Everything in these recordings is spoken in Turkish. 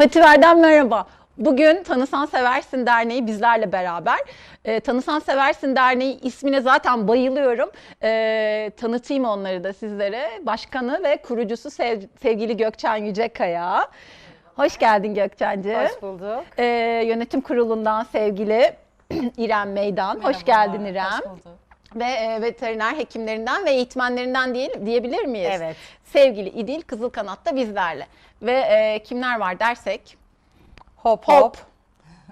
Pativer'den merhaba. Bugün Tanısan Seversin Derneği bizlerle beraber. Ee, Tanısan Seversin Derneği ismine zaten bayılıyorum. Ee, tanıtayım onları da sizlere. Başkanı ve kurucusu sev- sevgili Gökçen Yücekaya. Hoş geldin Gökçen'ciğim. Hoş bulduk. Ee, yönetim kurulundan sevgili İrem Meydan. Hoş geldin İrem. Hoş bulduk. Ve e, veteriner hekimlerinden ve eğitmenlerinden değil, diyebilir miyiz? Evet. Sevgili İdil Kızılkanat da bizlerle. Ve e, kimler var dersek? Hop Hop. hop,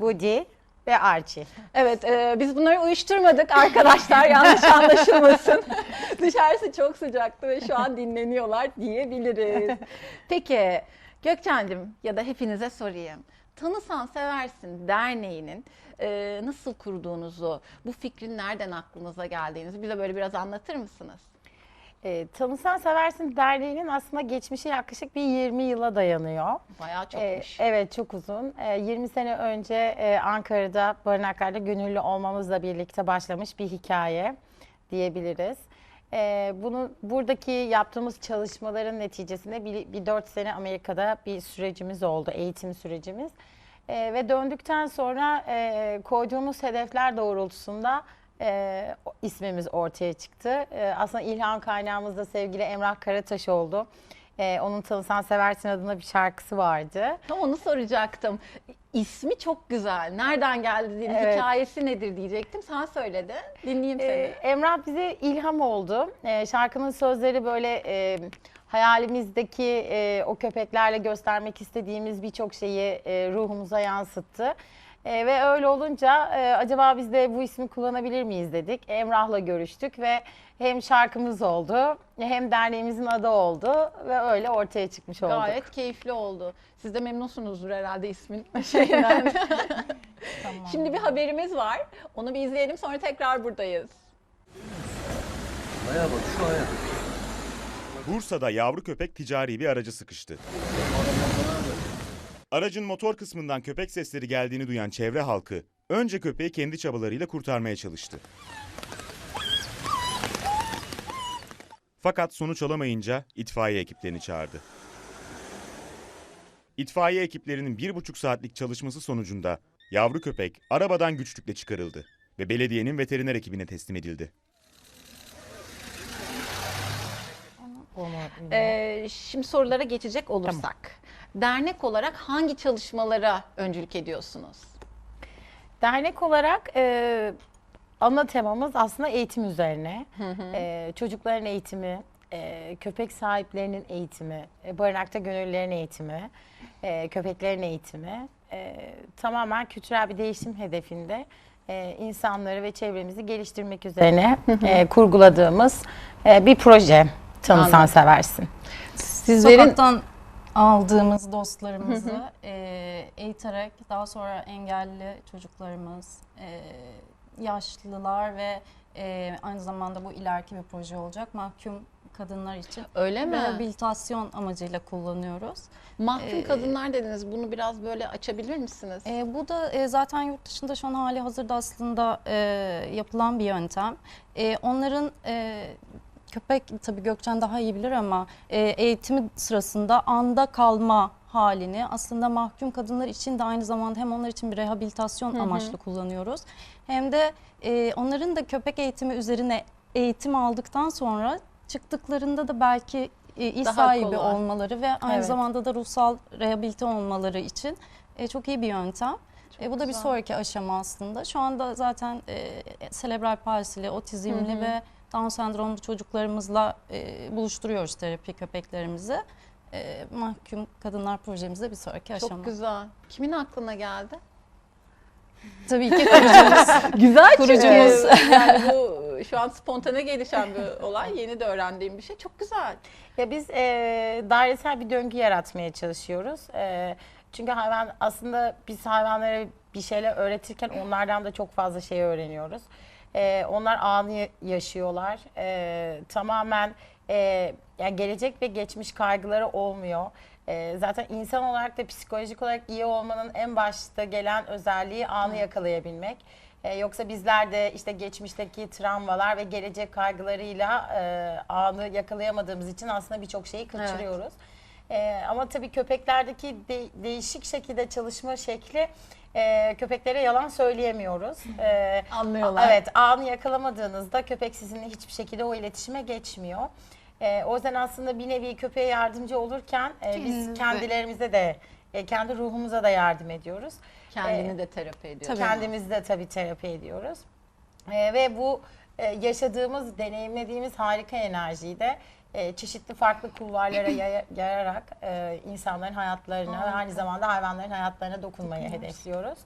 Budi ve Archie. Evet, e, biz bunları uyuşturmadık arkadaşlar yanlış anlaşılmasın. Dışarısı çok sıcaktı ve şu an dinleniyorlar diyebiliriz. Peki Gökçen'cim ya da hepinize sorayım. Tanısan Seversin Derneği'nin e, nasıl kurduğunuzu, bu fikrin nereden aklınıza geldiğinizi bize böyle biraz anlatır mısınız? E, Tanısan Seversin Derneği'nin aslında geçmişi yaklaşık bir 20 yıla dayanıyor. Bayağı E, çokmuş. evet çok uzun. E, 20 sene önce e, Ankara'da barınaklarda gönüllü olmamızla birlikte başlamış bir hikaye diyebiliriz. E, bunu buradaki yaptığımız çalışmaların neticesinde bir, bir 4 sene Amerika'da bir sürecimiz oldu, eğitim sürecimiz. E, ve döndükten sonra e, koyduğumuz hedefler doğrultusunda e, ismimiz ortaya çıktı. E, aslında ilham kaynağımız da sevgili Emrah Karataş oldu. E, onun Tanısan Seversin adında bir şarkısı vardı. Tam onu soracaktım. İsmi çok güzel. Nereden geldi, Evet. hikayesi nedir diyecektim. Sen söyledi. Dinleyeyim seni. Ee, Emrah bize ilham oldu. Ee, şarkının sözleri böyle e, hayalimizdeki e, o köpeklerle göstermek istediğimiz birçok şeyi e, ruhumuza yansıttı. E, ve öyle olunca e, acaba biz de bu ismi kullanabilir miyiz dedik. Emrah'la görüştük ve hem şarkımız oldu hem derneğimizin adı oldu ve öyle ortaya çıkmış olduk. Gayet keyifli oldu. Siz de memnunsunuzdur herhalde ismin şeyinden. Tamam. Şimdi bir haberimiz var. Onu bir izleyelim sonra tekrar buradayız. Aya bak şu aya. Bursa'da yavru köpek ticari bir aracı sıkıştı. Aracın motor kısmından köpek sesleri geldiğini duyan çevre halkı önce köpeği kendi çabalarıyla kurtarmaya çalıştı. Fakat sonuç alamayınca itfaiye ekiplerini çağırdı. İtfaiye ekiplerinin bir buçuk saatlik çalışması sonucunda yavru köpek arabadan güçlükle çıkarıldı ve belediyenin veteriner ekibine teslim edildi. Ee, şimdi sorulara geçecek olursak. Dernek olarak hangi çalışmalara öncülük ediyorsunuz? Dernek olarak e, ana temamız aslında eğitim üzerine. E, çocukların eğitimi, e, köpek sahiplerinin eğitimi, e, barınakta gönüllülerin eğitimi, e, köpeklerin eğitimi. E, tamamen kültürel bir değişim hedefinde e, insanları ve çevremizi geliştirmek üzerine e, kurguladığımız e, bir proje. Tanısan Anladım. seversin. Sizlerin Sokaktan aldığımız dostlarımızı e, eğiterek daha sonra engelli çocuklarımız, e, yaşlılar ve e, aynı zamanda bu ileriki bir proje olacak. Mahkum kadınlar için öyle mi? rehabilitasyon amacıyla kullanıyoruz. Mahkum Ee, kadınlar dediniz. Bunu biraz böyle açabilir misiniz? E, bu da e, zaten yurt dışında şu an hali hazırda aslında e, yapılan bir yöntem. E, onların e, köpek tabii Gökçen daha iyi bilir ama e, eğitimi sırasında anda kalma halini aslında mahkum kadınlar için de aynı zamanda hem onlar için bir rehabilitasyon amaçlı kullanıyoruz. Hem de e, onların da köpek eğitimi üzerine eğitim aldıktan sonra çıktıklarında da belki e, iş Daha sahibi kolay. olmaları ve aynı Evet. zamanda da ruhsal rehabilite olmaları için e, çok iyi bir yöntem. E, bu da bir sonraki aşama aslında. Şu anda zaten e, selebral palsili, otizmli ve Down sendromlu çocuklarımızla e, buluşturuyoruz terapi köpeklerimizi. E, mahkum kadınlar projemizde bir sonraki aşama. Çok güzel. Kimin aklına geldi? Tabii ki kurucumuz. Güzel Kurucumuz. yani bu şu an spontane gelişen bir olay. Yeni de öğrendiğim bir şey. Çok güzel. Ya biz e, dairesel bir döngü yaratmaya çalışıyoruz. E, çünkü hayvan aslında biz hayvanlara bir şeyler öğretirken onlardan da çok fazla şey öğreniyoruz. E, onlar anı yaşıyorlar. E, tamamen e, yani gelecek ve geçmiş kaygıları olmuyor. E, zaten insan olarak da psikolojik olarak iyi olmanın en başta gelen özelliği anı yakalayabilmek. E, yoksa bizler de işte geçmişteki travmalar ve gelecek kaygılarıyla e, anı yakalayamadığımız için aslında birçok şeyi kaçırıyoruz. E, ama tabii köpeklerdeki de- değişik şekilde çalışma şekli e, köpeklere yalan söyleyemiyoruz. E, Anlıyorlar. Evet, anı yakalamadığınızda köpek sizinle hiçbir şekilde o iletişime geçmiyor. E, o yüzden aslında bir nevi köpeğe yardımcı olurken e, biz Kendinize- kendilerimize de, e, kendi ruhumuza da yardım ediyoruz. Kendini de terapi ediyor. Kendimizi de tabii terapi ediyoruz. Ee, ve bu e, yaşadığımız, deneyimlediğimiz harika enerjiyi de e, çeşitli farklı kulvarlara yaya- yayarak e, insanların hayatlarına ve aynı zamanda hayvanların hayatlarına dokunmayı hedefliyoruz.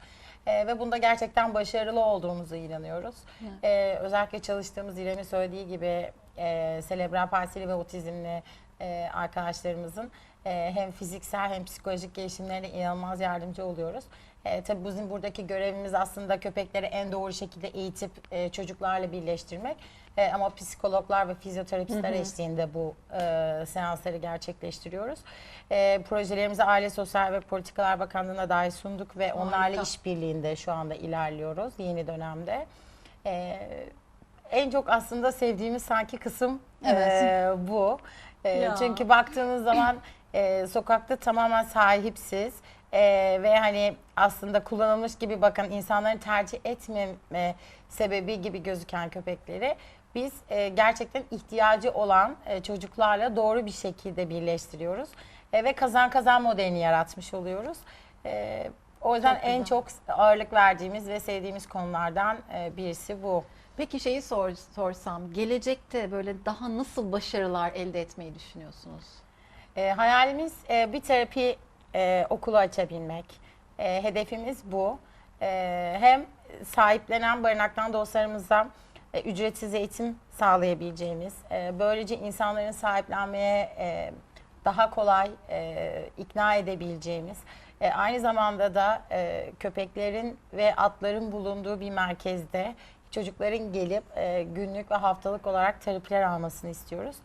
E, ve bunda gerçekten başarılı olduğumuzu inanıyoruz. E, özellikle çalıştığımız İrem'in söylediği gibi e, selebral palsili ve otizmli e, arkadaşlarımızın e, hem fiziksel hem psikolojik gelişimlerine inanılmaz yardımcı oluyoruz. E, tabii bizim buradaki görevimiz aslında köpekleri en doğru şekilde eğitip e, çocuklarla birleştirmek. E, ama psikologlar ve fizyoterapistler eşliğinde bu e, seansları gerçekleştiriyoruz. E, projelerimizi Aile Sosyal ve Politikalar Bakanlığı'na dahi sunduk ve onlarla Harika. işbirliğinde şu anda ilerliyoruz yeni dönemde. E, en çok aslında sevdiğimiz sanki kısım Evet. e, bu. E, Ya. çünkü baktığınız zaman e, sokakta tamamen sahipsiz e, ve hani aslında kullanılmış gibi bakan insanların tercih etmeme sebebi gibi gözüken köpekleri biz e, gerçekten ihtiyacı olan e, çocuklarla doğru bir şekilde birleştiriyoruz E, ve kazan kazan modelini yaratmış oluyoruz. E, o yüzden Çok en güzel. çok ağırlık verdiğimiz ve sevdiğimiz konulardan e, birisi bu. Peki şeyi sor, sorsam, gelecekte böyle daha nasıl başarılar elde etmeyi düşünüyorsunuz? E, hayalimiz e, bir terapi e, okulu açabilmek. E, hedefimiz bu. E, hem sahiplenen barınaktan dostlarımıza e, ücretsiz eğitim sağlayabileceğimiz, e, böylece insanların sahiplenmeye e, daha kolay e, ikna edebileceğimiz, e, aynı zamanda da e, köpeklerin ve atların bulunduğu bir merkezde çocukların gelip e, günlük ve haftalık olarak terapiler almasını istiyoruz.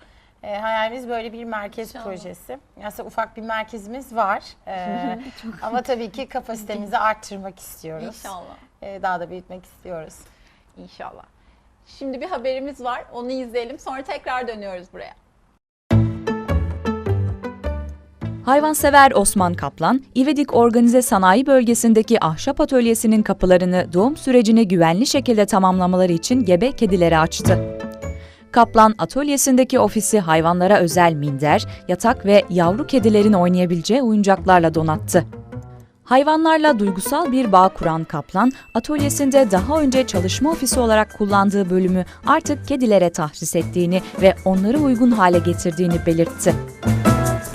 E, hayalimiz böyle bir merkez İnşallah. projesi. Aslında ufak bir merkezimiz var. E, ama tabii ki kapasitemizi arttırmak istiyoruz. İnşallah. E, daha da büyütmek istiyoruz. İnşallah. Şimdi bir haberimiz var. Onu izleyelim. Sonra tekrar dönüyoruz buraya. Hayvansever Osman Kaplan, İvedik Organize Sanayi Bölgesi'ndeki ahşap atölyesinin kapılarını doğum sürecini güvenli şekilde tamamlamaları için gebe kedilere açtı. Kaplan, atölyesindeki ofisi hayvanlara özel minder, yatak ve yavru kedilerin oynayabileceği oyuncaklarla donattı. Hayvanlarla duygusal bir bağ kuran Kaplan, atölyesinde daha önce çalışma ofisi olarak kullandığı bölümü artık kedilere tahsis ettiğini ve onları uygun hale getirdiğini belirtti.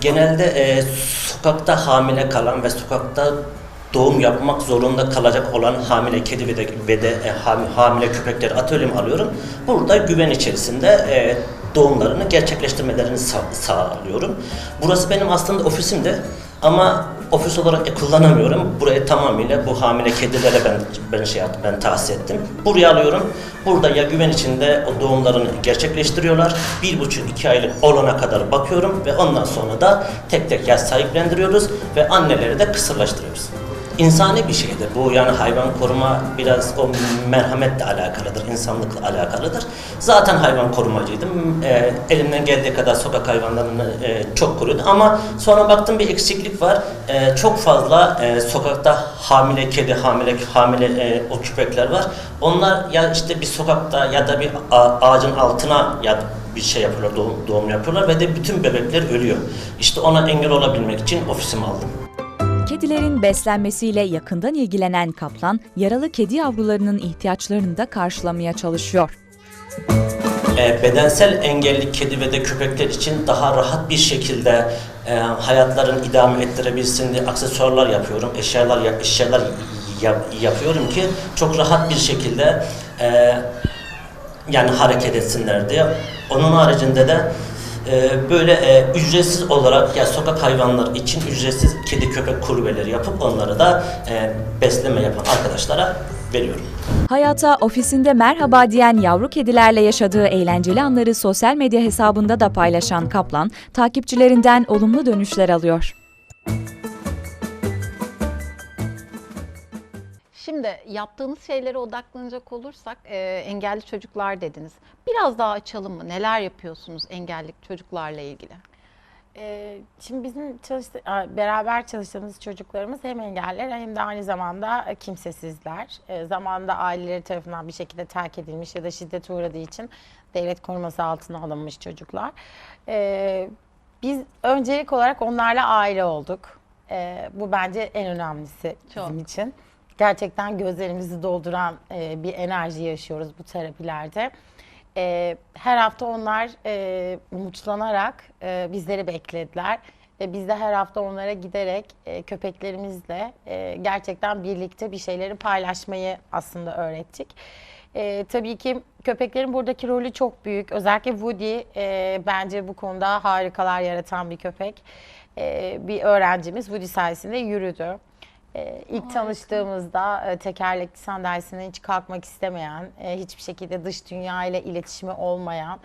Genelde e, sokakta hamile kalan ve sokakta doğum yapmak zorunda kalacak olan hamile kedi ve de, ve de e, ham- hamile köpekleri atölyeme alıyorum. Burada güven içerisinde e, doğumlarını gerçekleştirmelerini sa- sağlıyorum. Burası benim aslında ofisimde ama ofis olarak e, kullanamıyorum. Burayı tamamıyla bu hamile kedilere ben ben şey yaptım, ben tahsis ettim. Buraya alıyorum. Burada ya güven içinde o doğumlarını gerçekleştiriyorlar. Bir buçuk iki aylık olana kadar bakıyorum ve ondan sonra da tek tek ya sahiplendiriyoruz ve anneleri de kısırlaştırıyoruz. İnsani bir şeydir. Bu yani hayvan koruma biraz o merhametle alakalıdır, insanlıkla alakalıdır. Zaten hayvan korumacıydım. Ee, elimden geldiği kadar sokak hayvanlarını e, çok koruyordum. Ama sonra baktım bir eksiklik var. Ee, çok fazla e, sokakta hamile kedi, hamile hamile e, o köpekler var. Onlar ya işte bir sokakta ya da bir ağacın altına ya bir şey yapıyorlar, doğum, doğum yapıyorlar ve de bütün bebekler ölüyor. İşte ona engel olabilmek için ofisimi aldım. Kedilerin beslenmesiyle yakından ilgilenen Kaplan, yaralı kedi yavrularının ihtiyaçlarını da karşılamaya çalışıyor. E, bedensel engelli kedi ve de köpekler için daha rahat bir şekilde e, hayatlarını idame ettirebilsin diye aksesuarlar yapıyorum, eşyalar eşyalar yap- yapıyorum ki çok rahat bir şekilde e, yani hareket etsinler diye. Onun haricinde de e, böyle e, ücretsiz olarak ya sokak hayvanları için ücretsiz kedi köpek kulübeleri yapıp onları da e, besleme yapan arkadaşlara veriyorum. Hayata ofisinde merhaba diyen yavru kedilerle yaşadığı eğlenceli anları sosyal medya hesabında da paylaşan Kaplan, takipçilerinden olumlu dönüşler alıyor. Şimdi yaptığınız şeylere odaklanacak olursak e, engelli çocuklar dediniz. Biraz daha açalım mı? Neler yapıyorsunuz engelli çocuklarla ilgili? Ee, şimdi bizim çalıştı, beraber çalıştığımız çocuklarımız hem engelliler hem de aynı zamanda kimsesizler. E, zamanında aileleri tarafından bir şekilde terk edilmiş ya da şiddete uğradığı için devlet koruması altına alınmış çocuklar. E, biz öncelik olarak onlarla aile olduk. E, bu bence en önemlisi Çok. bizim için. Gerçekten gözlerimizi dolduran e, bir enerji yaşıyoruz bu terapilerde. E, her hafta onlar e, umutslanarak e, bizleri beklediler. Ve biz de her hafta onlara giderek e, köpeklerimizle e, gerçekten birlikte bir şeyleri paylaşmayı aslında öğrettik. E, tabii ki köpeklerin buradaki rolü çok büyük. Özellikle Woody e, bence bu konuda harikalar yaratan bir köpek. E, bir öğrencimiz Woody sayesinde yürüdü. Ee, ilk tanıştığımızda e, tekerlekli sandalyesinden hiç kalkmak istemeyen, e, hiçbir şekilde dış dünya ile iletişimi olmayan,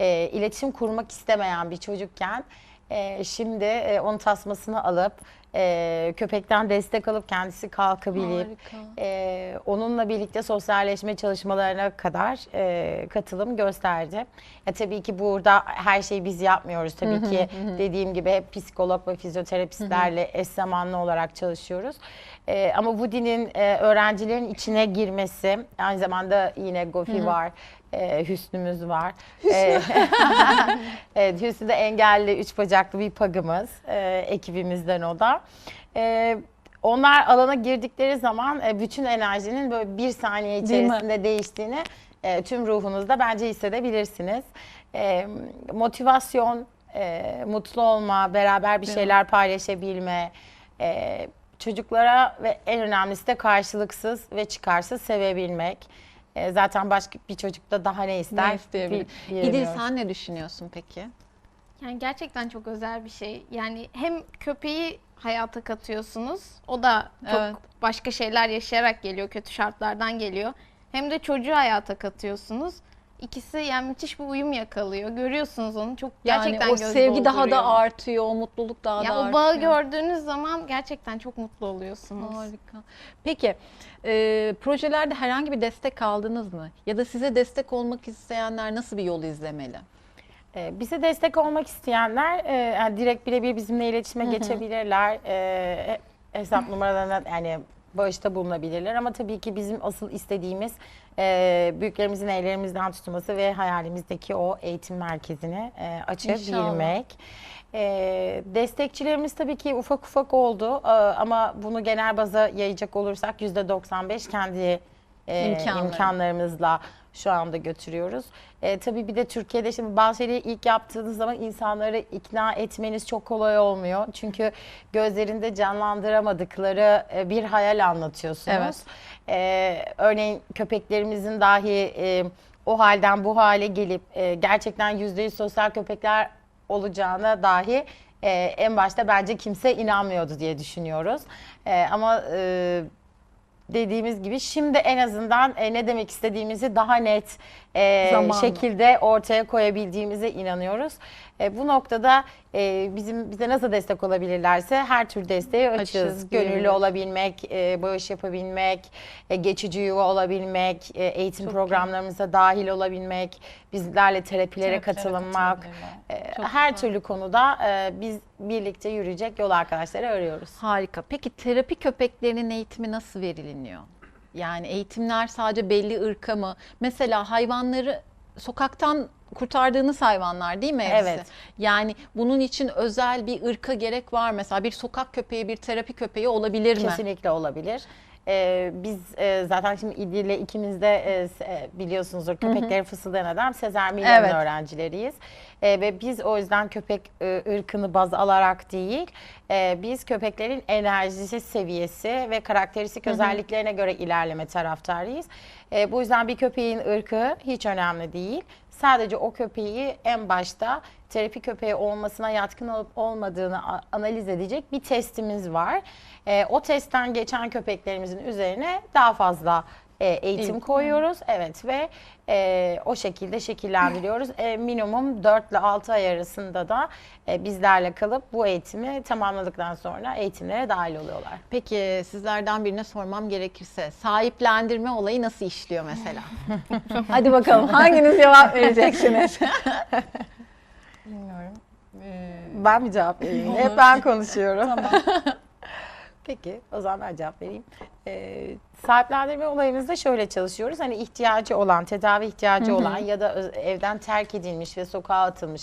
e, iletişim kurmak istemeyen bir çocukken e, şimdi e, onun tasmasını alıp e, köpekten destek alıp kendisi kalkabilip e, onunla birlikte sosyalleşme çalışmalarına kadar e, katılım gösterdi. Ya tabii ki burada her şeyi biz yapmıyoruz. Tabii ki dediğim gibi hep psikolog ve fizyoterapistlerle eş zamanlı olarak çalışıyoruz. E, ama Woody'nin e, öğrencilerin içine girmesi, aynı zamanda yine Gofi var, e, Hüsnümüz var. E, evet, Hüsnü de engelli, üç bacaklı bir pagımız, e, ekibimizden o da. E, onlar alana girdikleri zaman e, bütün enerjinin böyle bir saniye Değil mi? içerisinde değiştiğini e, tüm ruhunuzda bence hissedebilirsiniz. E, motivasyon, e, mutlu olma, beraber bir Değil mi? şeyler paylaşabilme, e, çocuklara ve en önemlisi de karşılıksız ve çıkarsız sevebilmek. E, zaten başka bir çocuk da daha ne ister? Ne isteyebilir? Bil- İdil bilemiyorum. sen ne düşünüyorsun peki? Yani gerçekten çok özel bir şey. Yani hem köpeği hayata katıyorsunuz. O da çok Evet. başka şeyler yaşayarak geliyor, kötü şartlardan geliyor. Hem de çocuğu hayata katıyorsunuz. İkisi yani müthiş bir uyum yakalıyor. Görüyorsunuz onu çok gerçekten yani o göz sevgi daha da artıyor, o mutluluk daha Ya da o artıyor. bağı gördüğünüz zaman gerçekten çok mutlu oluyorsunuz. Harika. Peki e, projelerde herhangi bir destek aldınız mı? Ya da size destek olmak isteyenler nasıl bir yol izlemeli? Ee, Bize destek olmak isteyenler e, yani direkt birebir bizimle iletişime geçebilirler. Ee, hesap numaralarına yani bağışta bulunabilirler ama tabii ki bizim asıl istediğimiz e, büyüklerimizin ellerimizden tutması ve hayalimizdeki o eğitim merkezini e, açabilmek. Ee, destekçilerimiz tabii ki ufak ufak oldu Ee, ama bunu genel baza yayacak olursak %95 kendi e, İmkanları. imkanlarımızla şu anda götürüyoruz. E, tabii bir de Türkiye'de şimdi bazı şeyleri ilk yaptığınız zaman insanları ikna etmeniz çok kolay olmuyor. Çünkü gözlerinde canlandıramadıkları e, bir hayal anlatıyorsunuz. Evet. E, örneğin köpeklerimizin dahi e, o halden bu hale gelip e, gerçekten yüzde yüz sosyal köpekler olacağına dahi e, en başta bence kimse inanmıyordu diye düşünüyoruz. E, ama e, dediğimiz gibi şimdi en azından e, ne demek istediğimizi daha net e, Zamanla. şekilde ortaya koyabildiğimize inanıyoruz. E, bu noktada e, bizim bize nasıl destek olabilirlerse her tür desteği açığız. Açığız Gönüllü olabilmek, e, bağış yapabilmek, e, geçici yuva olabilmek, e, eğitim Çok iyi. programlarımıza dahil olabilmek, bizlerle terapilere Terapilere katılmak, e, Çok her güzel. türlü konuda e, biz birlikte yürüyecek yol arkadaşları arıyoruz. Harika. Peki terapi köpeklerinin eğitimi nasıl veriliyor? Yani eğitimler sadece belli ırka mı? Mesela hayvanları sokaktan kurtardığınız hayvanlar değil mi hepsi? Evet. Yani bunun için özel bir ırka gerek var mesela bir sokak köpeği bir terapi köpeği olabilir mi? Kesinlikle olabilir. Ee, biz e, zaten şimdi İdil ile ikimiz de e, e, biliyorsunuzdur köpekleri fısıldayan adam Sezer Milyon'un Evet. öğrencileriyiz. E, ve biz o yüzden köpek e, ırkını baz alarak değil, e, biz köpeklerin enerjisi seviyesi ve karakteristik özelliklerine göre ilerleme taraftarıyız. E, bu yüzden bir köpeğin ırkı hiç önemli değil. Sadece o köpeği en başta terapi köpeği olmasına yatkın olup olmadığını analiz edecek bir testimiz var. E, o testten geçen köpeklerimizin üzerine daha fazla e, eğitim koyuyoruz. Evet ve e, o şekilde şekillendiriyoruz. E, minimum 4 ile 6 ay arasında da e, bizlerle kalıp bu eğitimi tamamladıktan sonra eğitimlere dahil oluyorlar. Peki sizlerden birine sormam gerekirse sahiplendirme olayı nasıl işliyor mesela? Hadi bakalım hanginiz cevap vereceksiniz? Bilmiyorum. Ee, ben mi cevap vereyim? Hep ben konuşuyorum. Peki o zaman ben cevap vereyim. Ee, sahiplendirme olayımızda şöyle çalışıyoruz. Hani ihtiyacı olan, tedavi ihtiyacı olan ya da evden terk edilmiş ve sokağa atılmış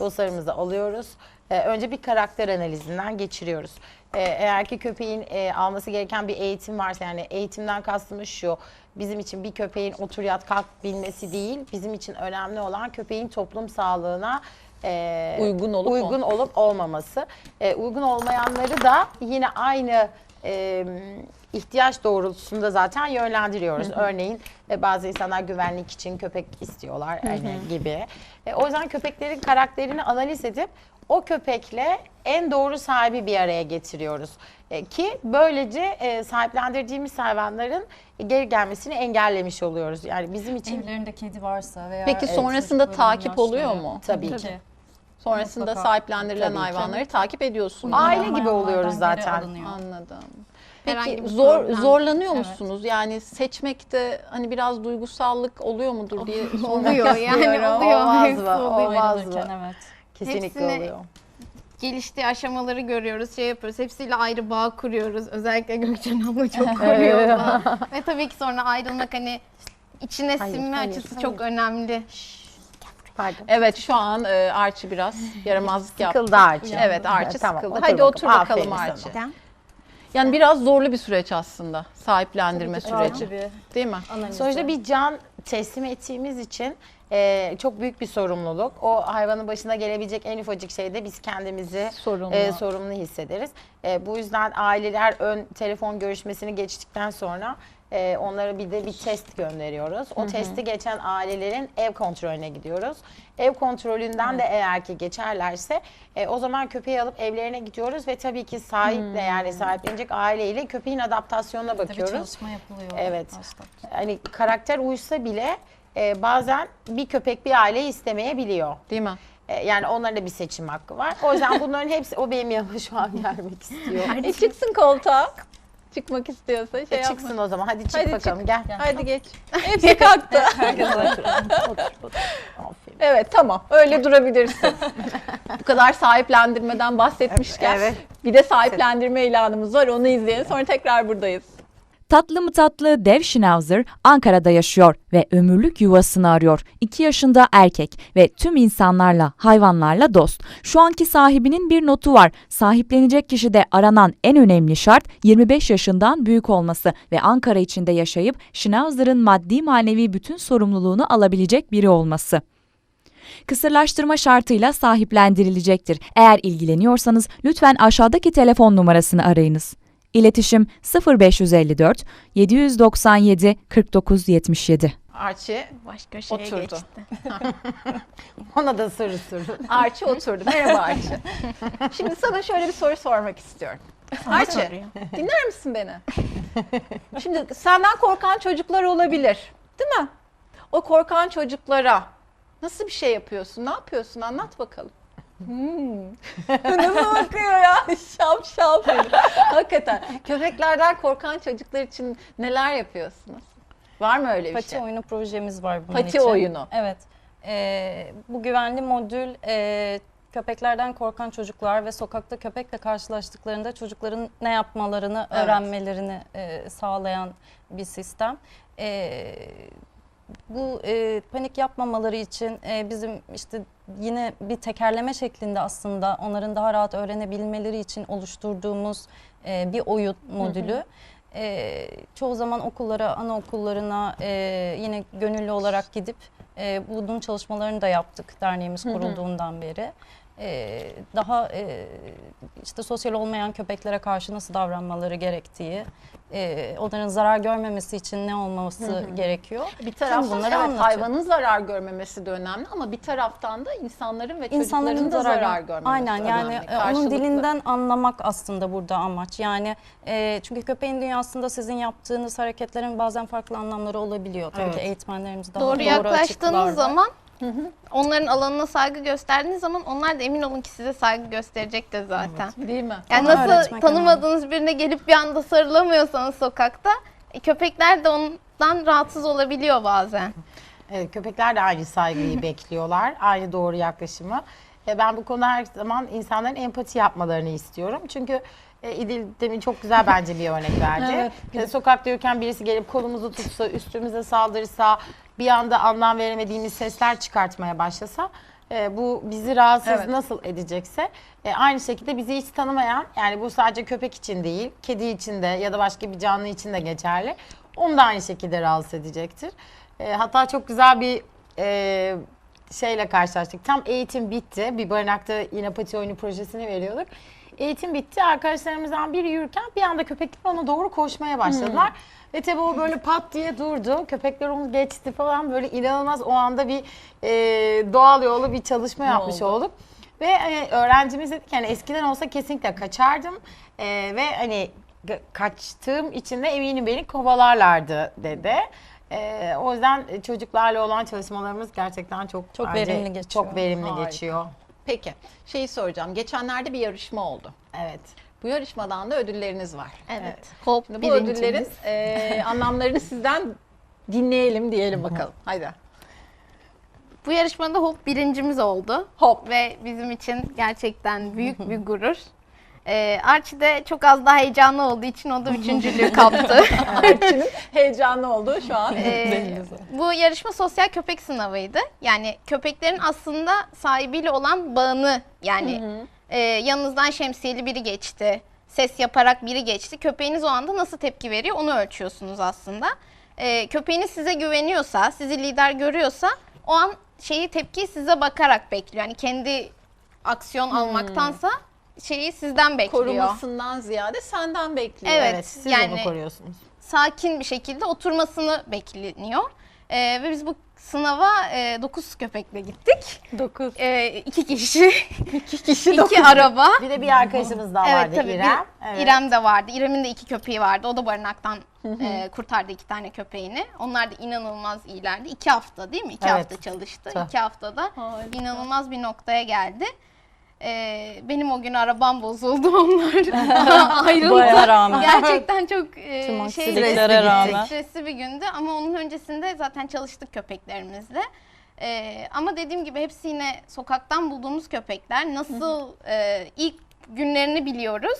dostlarımızı alıyoruz. Ee, önce bir karakter analizinden geçiriyoruz. Ee, eğer ki köpeğin e, alması gereken bir eğitim varsa yani eğitimden kastımız şu. Bizim için bir köpeğin otur yat kalk bilmesi değil. Bizim için önemli olan köpeğin toplum sağlığına e, Uygun olup uygun olup olmaması. E, uygun olmayanları da yine aynı e, ihtiyaç doğrultusunda zaten yönlendiriyoruz. Örneğin e, bazı insanlar güvenlik için köpek istiyorlar hani gibi. E, o yüzden köpeklerin karakterini analiz edip o köpekle en doğru sahibi bir araya getiriyoruz. E, ki böylece e, sahiplendirdiğimiz hayvanların geri gelmesini engellemiş oluyoruz. Yani bizim için Evlerinde kedi varsa veya Peki Evet, sonrasında takip oluyor mu? tabii ki. Sonrasında Mutlaka. sahiplendirilen Tabii ki. hayvanları takip ediyorsunuz. Aile gibi Hayvanlardan oluyoruz geri zaten. alınıyor. Anladım. Herhangi Peki bir zor problem. zorlanıyor Evet. musunuz? Yani seçmekte hani biraz duygusallık oluyor mudur diye sormak Oluyor yani istiyorum. oluyor. Olmaz Hepsi mı? oluyor. Olmaz Ayrılırken mı? evet. Kesinlikle Hepsini- oluyor. Geliştiği aşamaları görüyoruz, şey yapıyoruz. Hepsiyle ayrı bağ kuruyoruz. Özellikle Gökçen abla çok kuruyor. bağ. Ve tabii ki sonra ayrılmak hani içine Hayır, sinme hayır, açısı hayır. çok önemli. Pardon. Evet şu an e, Archie biraz yaramazlık yaptı. Sıkıldı Archie. Evet Archie Tamam, sıkıldı. otur Hadi bakalım. otur bakalım Aferin sana. Yani biraz zorlu bir süreç aslında sahiplendirme süreci. Tabii. Değil mi? Sonuçta bir can teslim ettiğimiz için e, çok büyük bir sorumluluk. O hayvanın başına gelebilecek en ufacık şeyde biz kendimizi Sorumlu. e, sorumlu hissederiz. E, bu yüzden aileler ön telefon görüşmesini geçtikten sonra e, onlara bir de bir test gönderiyoruz. O testi geçen ailelerin ev kontrolüne gidiyoruz. Ev kontrolünden de eğer ki geçerlerse e, o zaman köpeği alıp evlerine gidiyoruz ve tabii ki sahiple yani sahiplenecek aileyle köpeğin adaptasyonuna Tabii bakıyoruz. çalışma yapılıyor. Evet. başta. hani karakter uysa bile e, bazen bir köpek bir aile istemeyebiliyor. Değil mi? E, yani onların da bir seçim hakkı var. O yüzden bunların hepsi o benim yanıma şu an gelmek istiyor. E çıksın koltuğa. Çıkmak istiyorsa şey E, yapma. çıksın o zaman. Hadi çık Hadi bakalım çık. gel. Hadi geç. Hepsi kalktı. Aferin. Evet tamam öyle durabilirsin. Bu kadar sahiplendirmeden bahsetmişken Evet. bir de sahiplendirme ilanımız var onu izleyelim sonra tekrar buradayız. Tatlı mı tatlı dev Schnauzer Ankara'da yaşıyor ve ömürlük yuvasını arıyor. 2 yaşında erkek ve tüm insanlarla, hayvanlarla dost. Şu anki sahibinin bir notu var. Sahiplenecek kişide aranan en önemli şart 25 yaşından büyük olması ve Ankara içinde yaşayıp Schnauzer'ın maddi manevi bütün sorumluluğunu alabilecek biri olması. Kısırlaştırma şartıyla sahiplendirilecektir. Eğer ilgileniyorsanız lütfen aşağıdaki telefon numarasını arayınız. İletişim 0554 797 4977. Archie Başka şeye Oturdu. geçti. Ona da sırrı sırrı. Archie oturdu. Merhaba Archie. Şimdi sana şöyle bir soru sormak istiyorum. Archie, dinler misin beni? Şimdi senden korkan çocuklar olabilir. Değil mi? O korkan çocuklara nasıl bir şey yapıyorsun? Ne yapıyorsun? Anlat bakalım. Hmm. Nasıl bakıyor ya? Şap şap. Hakikaten. Köpeklerden korkan çocuklar için neler yapıyorsunuz? Var mı öyle bir Pati şey? oyunu projemiz var bunun Pati için. oyunu. Evet. Ee, bu güvenli modül e, köpeklerden korkan çocuklar ve sokakta köpekle karşılaştıklarında çocukların ne yapmalarını Evet. öğrenmelerini e, sağlayan bir sistem. E, bu e, panik yapmamaları için e, bizim işte yine bir tekerleme şeklinde aslında onların daha rahat öğrenebilmeleri için oluşturduğumuz e, bir oyun modülü. E, çoğu zaman okullara, anaokullarına e, yine gönüllü olarak gidip e, bunun çalışmalarını da yaptık derneğimiz kurulduğundan beri. E, daha e, işte sosyal olmayan köpeklere karşı nasıl davranmaları gerektiği, e, onların zarar görmemesi için ne olması gerekiyor. Bir taraftan bunları evet, anlatıyor. hayvanın zarar görmemesi de önemli ama bir taraftan da insanların ve İnsanların çocukların da zarar, zarar, görmemesi Aynen yani önemli. onun Karşılıklı. dilinden anlamak aslında burada amaç. Yani e, çünkü köpeğin dünyasında sizin yaptığınız hareketlerin bazen farklı anlamları olabiliyor. Tabii Evet. ki eğitmenlerimiz daha Doğru doğru yaklaştığınız onların alanına saygı gösterdiğiniz zaman onlar da emin olun ki size saygı gösterecek de zaten. Değil mi? Yani Onu nasıl öğretmek tanımadığınız birine gelip bir anda sarılamıyorsanız sokakta e, köpekler de ondan rahatsız olabiliyor bazen. Evet, köpekler de aynı saygıyı bekliyorlar. Aynı doğru yaklaşımı. E, ben bu konuda her zaman insanların empati yapmalarını istiyorum. Çünkü e, İdil demin çok güzel bence bir örnek verdi. Evet. E, sokakta yürürken birisi gelip kolumuzu tutsa, üstümüze saldırsa, bir anda anlam veremediğimiz sesler çıkartmaya başlasa e, bu bizi rahatsız Evet. nasıl edecekse e, aynı şekilde bizi hiç tanımayan yani bu sadece köpek için değil, kedi için de ya da başka bir canlı için de geçerli. Onu da aynı şekilde rahatsız edecektir. E, hatta çok güzel bir e, şeyle karşılaştık. Tam eğitim bitti. Bir barınakta yine pati oyunu projesini veriyorduk. Eğitim bitti. Arkadaşlarımızdan biri yürürken bir anda köpekler ona doğru koşmaya başladılar. Ve tabii o böyle pat diye durdu. Köpekler onu geçti falan. Böyle inanılmaz o anda bir e, doğal yolu bir çalışma yapmış oldu? olduk. Ve hani öğrencimiz dedik ki hani eskiden olsa kesinlikle kaçardım. E, ve hani g- kaçtığım için de eminim beni kovalarlardı dedi. E, o yüzden çocuklarla olan çalışmalarımız gerçekten çok Çok verimli geçiyor. Çok verimli Harika. geçiyor. Peki şeyi soracağım. Geçenlerde bir yarışma oldu. Evet. Bu yarışmadan da ödülleriniz var. Evet. Hop Şimdi bu birincimiz. ödüllerin e, anlamlarını sizden dinleyelim diyelim bakalım. Haydi. Bu yarışmada Hop birincimiz oldu. Hop. Ve bizim için gerçekten büyük bir gurur. Ee, Archie de çok az daha heyecanlı olduğu için o da üçüncülüğü kaptı. Arçin'in heyecanlı olduğu şu an. Ee, bu yarışma sosyal köpek sınavıydı. Yani köpeklerin aslında sahibiyle olan bağını yani e, yanınızdan şemsiyeli biri geçti, ses yaparak biri geçti. Köpeğiniz o anda nasıl tepki veriyor onu ölçüyorsunuz aslında. E, köpeğiniz size güveniyorsa, sizi lider görüyorsa o an şeyi tepkiyi size bakarak bekliyor. Yani kendi aksiyon almaktansa şeyi sizden bekliyor. Korumasından ziyade senden bekliyor. Evet. Evet, siz yani- onu koruyorsunuz. sakin bir şekilde oturmasını bekleniyor. Ee, ve biz bu sınava 9 köpekle gittik. 9. Ee, iki kişi, İki kişi iki araba. Bir de bir arkadaşımız daha vardı tabii, bir- İrem. Evet. İrem de vardı. İrem'in de iki köpeği vardı. O da barınaktan e, kurtardı iki tane köpeğini. Onlar da inanılmaz iyilerdi. İki hafta değil mi? İki Evet. hafta çalıştı. Tüh. İki haftada inanılmaz bir noktaya geldi. Ee, benim o gün arabam bozuldu. Onlar ayrıldı. Bayağı rağmen. Gerçekten çok Tüm e, şey aksiliklere rağmen. stresli bir gündü ama onun öncesinde zaten çalıştık köpeklerimizle. Ee, ama dediğim gibi hepsi yine sokaktan bulduğumuz köpekler. Nasıl e, ilk günlerini biliyoruz.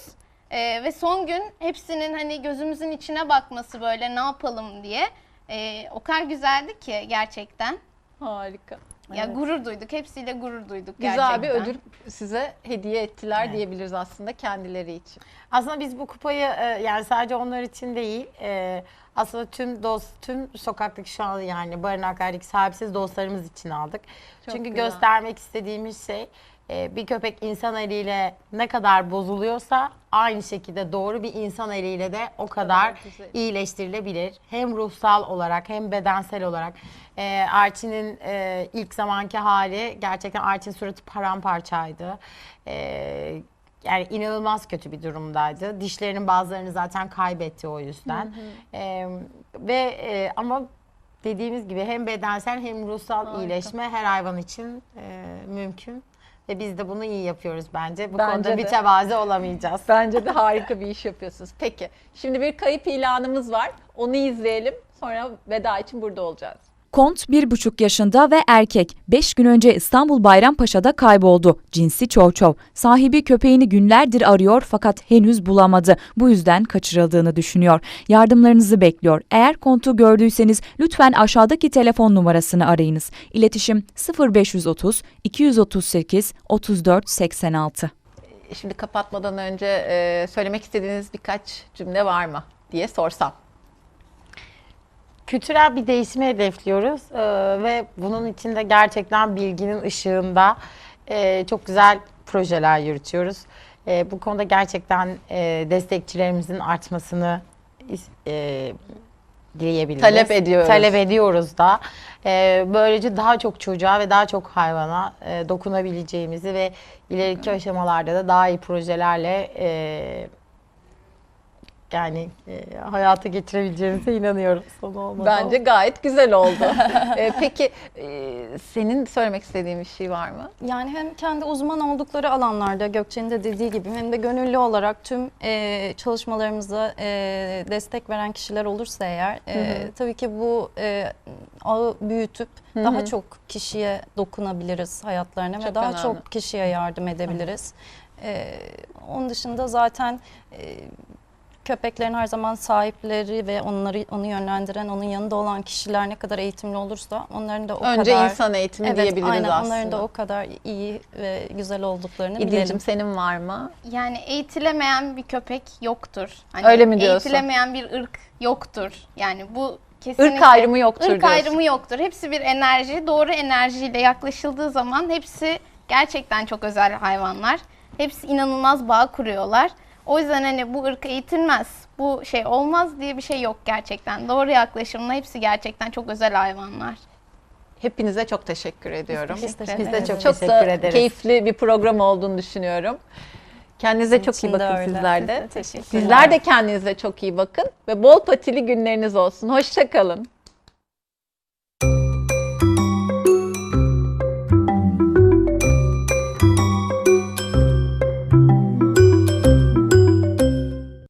Ee, ve son gün hepsinin hani gözümüzün içine bakması böyle ne yapalım diye. Ee, o kadar güzeldi ki gerçekten. Harika. Ya gurur duyduk. Hepsiyle gurur duyduk Güzel gerçekten. bir ödül size hediye ettiler diyebiliriz aslında kendileri için. Aslında biz bu kupayı e, yani sadece onlar için değil e, aslında tüm dost tüm sokaktaki şu an yani barınaklardaki sahipsiz dostlarımız için aldık. Çok Çünkü güzel. göstermek istediğimiz şey e, bir köpek insan eliyle ne kadar bozuluyorsa aynı şekilde doğru bir insan eliyle de o kadar iyileştirilebilir. Hem ruhsal olarak hem bedensel olarak. E, Arçin'in e, ilk zamanki hali gerçekten Arçin suratı paramparçaydı. E, yani inanılmaz kötü bir durumdaydı. Dişlerinin bazılarını zaten kaybetti o yüzden. E, ve e, ama dediğimiz gibi hem bedensel hem ruhsal Harika. iyileşme her hayvan için e, mümkün. Ve biz de bunu iyi yapıyoruz bence. Bu Bence konuda de. mütevazi olamayacağız. Bence de harika bir iş yapıyorsunuz. Peki şimdi bir kayıp ilanımız var. Onu izleyelim. Sonra veda için burada olacağız. Kont 1,5 yaşında ve erkek 5 gün önce İstanbul Bayrampaşa'da kayboldu. Cinsi çovçov. Sahibi köpeğini günlerdir arıyor fakat henüz bulamadı. Bu yüzden kaçırıldığını düşünüyor. Yardımlarınızı bekliyor. Eğer Kont'u gördüyseniz lütfen aşağıdaki telefon numarasını arayınız. İletişim 0530 238 34 86. Şimdi kapatmadan önce söylemek istediğiniz birkaç cümle var mı diye sorsam. Kültürel bir değişimi hedefliyoruz Ee, ve bunun için de gerçekten bilginin ışığında e, çok güzel projeler yürütüyoruz. E, bu konuda gerçekten e, destekçilerimizin artmasını e, dileyebiliriz. Talep ediyoruz. Talep ediyoruz da. E, böylece daha çok çocuğa ve daha çok hayvana e, dokunabileceğimizi ve ileriki aşamalarda da daha iyi projelerle e, yani e, hayata geçirebileceğimize inanıyorum sonu olmadan. Bence gayet güzel oldu. Ee, peki e, senin söylemek istediğin bir şey var mı? Yani hem kendi uzman oldukları alanlarda Gökçe'nin de dediği gibi hem de gönüllü olarak tüm e, çalışmalarımıza e, destek veren kişiler olursa eğer e, tabii ki bu e, ağı büyütüp daha çok kişiye dokunabiliriz hayatlarına Çok ve daha önemli. çok kişiye yardım edebiliriz. E, onun dışında zaten e, köpeklerin her zaman sahipleri ve onları onu yönlendiren, onun yanında olan kişiler ne kadar eğitimli olursa onların da o Önce kadar insan eğitimi Evet, diyebiliriz aynen. aslında. Onların da o kadar iyi ve güzel olduklarını bilelim. İdil'cim senin var mı? Yani eğitilemeyen bir köpek yoktur. Hani Öyle mi diyorsun? Eğitilemeyen bir ırk yoktur. Yani bu kesinlikle Irk ayrımı yoktur Irk diyorsun. ayrımı yoktur. Hepsi bir enerji. Doğru enerjiyle yaklaşıldığı zaman hepsi gerçekten çok özel hayvanlar. Hepsi inanılmaz bağ kuruyorlar. O yüzden hani bu ırk eğitilmez, bu şey olmaz diye bir şey yok gerçekten. Doğru yaklaşımla hepsi gerçekten çok özel hayvanlar. Hepinize çok teşekkür ediyorum. Biz teşekkür Biz de ederiz. çok, Çok teşekkür da ederiz. keyifli bir program olduğunu düşünüyorum. Kendinize çok iyi bakın öyle. sizler de. Sizler de kendinize çok iyi bakın ve bol patili günleriniz olsun. Hoşça kalın.